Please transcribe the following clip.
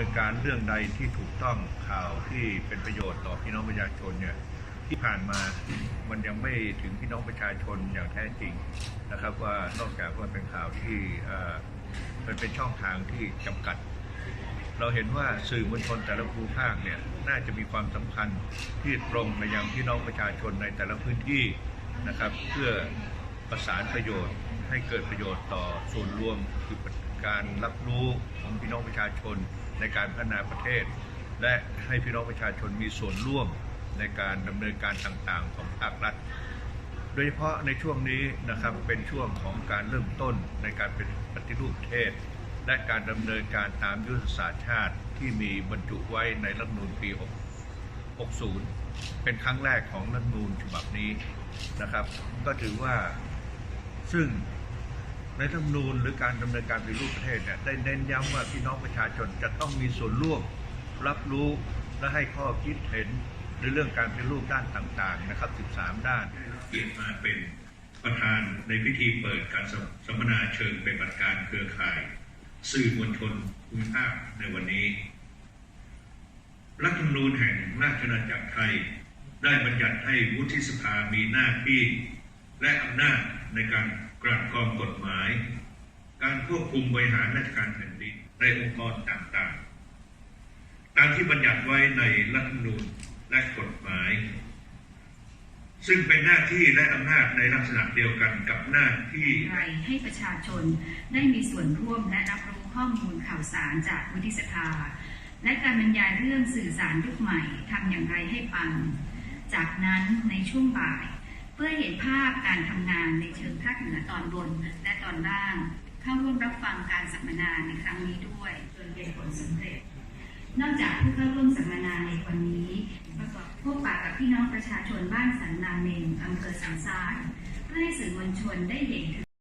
นินการเรื่องใดที่ถูกต้องข่าวที่เป็นประโยชน์ต่อพี่น้องประชาชนเนี่ยที่ผ่านมามันยังไม่ถึงพี่น้องประชาชนอย่างแท้จริงนะครับ ว่านอกจากว่าเป็นข่าวที่เอ่อมันเป็นช่องทางที่จำกัด เราเห็นว่าสื่อมวลชนแต่ละภูมิภาคเนี่ยน่าจะมีความสำคัญที่ตรงไปยังพี่น้องประชาชนในแต่ละพื้นที่นะครับ เพื่อประสานประโยชน์ให้เกิดประโยชน์ต่อส่วนรวมคือ การรับรู้ของพี่น้องประชาชนในการพัฒนาประเทศ และให้พี่น้องประชาชนมีส่วนร่วมในการดำเนินการต่างๆ ของภาครัฐ โดยเฉพาะในช่วงนี้นะครับเป็นช่วงของการเริ่มต้นในการเป็นปฏิรูปประเทศ และการดำเนินการตามยุทธศาสตร์ชาติที่มีบรรจุไว้ในรัฐมนูญปี6 60 เป็นครั้งแรกของรัฐมนูญฉบับนี้นะครับ ก็ถือว่าซึ่ง ในรัฐธรรมนูญหรือการดำเนินการปฏิรูปประเทศเนี่ยได้เน้นย้ำว่าพี่น้องประชาชนจะต้องมีส่วนร่วมรับรู้และให้ข้อคิดเห็นในเรื่องการปฏิรูปด้านต่างๆ นะครับ 13 ด้านเกียรติมาเป็นประธานในพิธีเปิดการสัมมนาเชิงปฏิบัติการเครือข่าย สื่อมวลชนภูมิภาคในวันนี้ รัฐธรรมนูญแห่งราชอาณาจักรไทย ได้บัญญัติให้วุฒิสภามีหน้าที่ และอำนาจในการกลั่นกรองกฎหมายการ ควบคุมบริหารราชการแผ่นดินในองค์กรต่างๆ ตามที่บัญญัติไว้ในรัฐธรรมนูญและกฎหมาย ซึ่งเป็นหน้าที่และอำนาจในลักษณะเดียวกันกับหน้าที่ไรให้ประชาชนได้มีส่วนร่วมและรับรู้ข้อมูลข่าวสารจากวุฒิสภา และการบรรยายเรื่องสื่อสารยุคใหม่ทำอย่างไรให้ปัง จากนั้นในช่วงบ่าย เพื่อเห็นภาพการทำงานในเชิงภาคเหนือตอนบนและตอนล่าง เข้าร่วมรับฟังการสัมมนาในครั้งนี้ด้วยจนเป็นผลสำเร็จ นอกจากผู้เข้าร่วมสัมมนาในวันนี้ประกอบพบปะกับพี่น้องประชาชนบ้านสันนาเมงอำเภอสันทรายเพื่อให้สื่อมวลชนได้เห็นถึง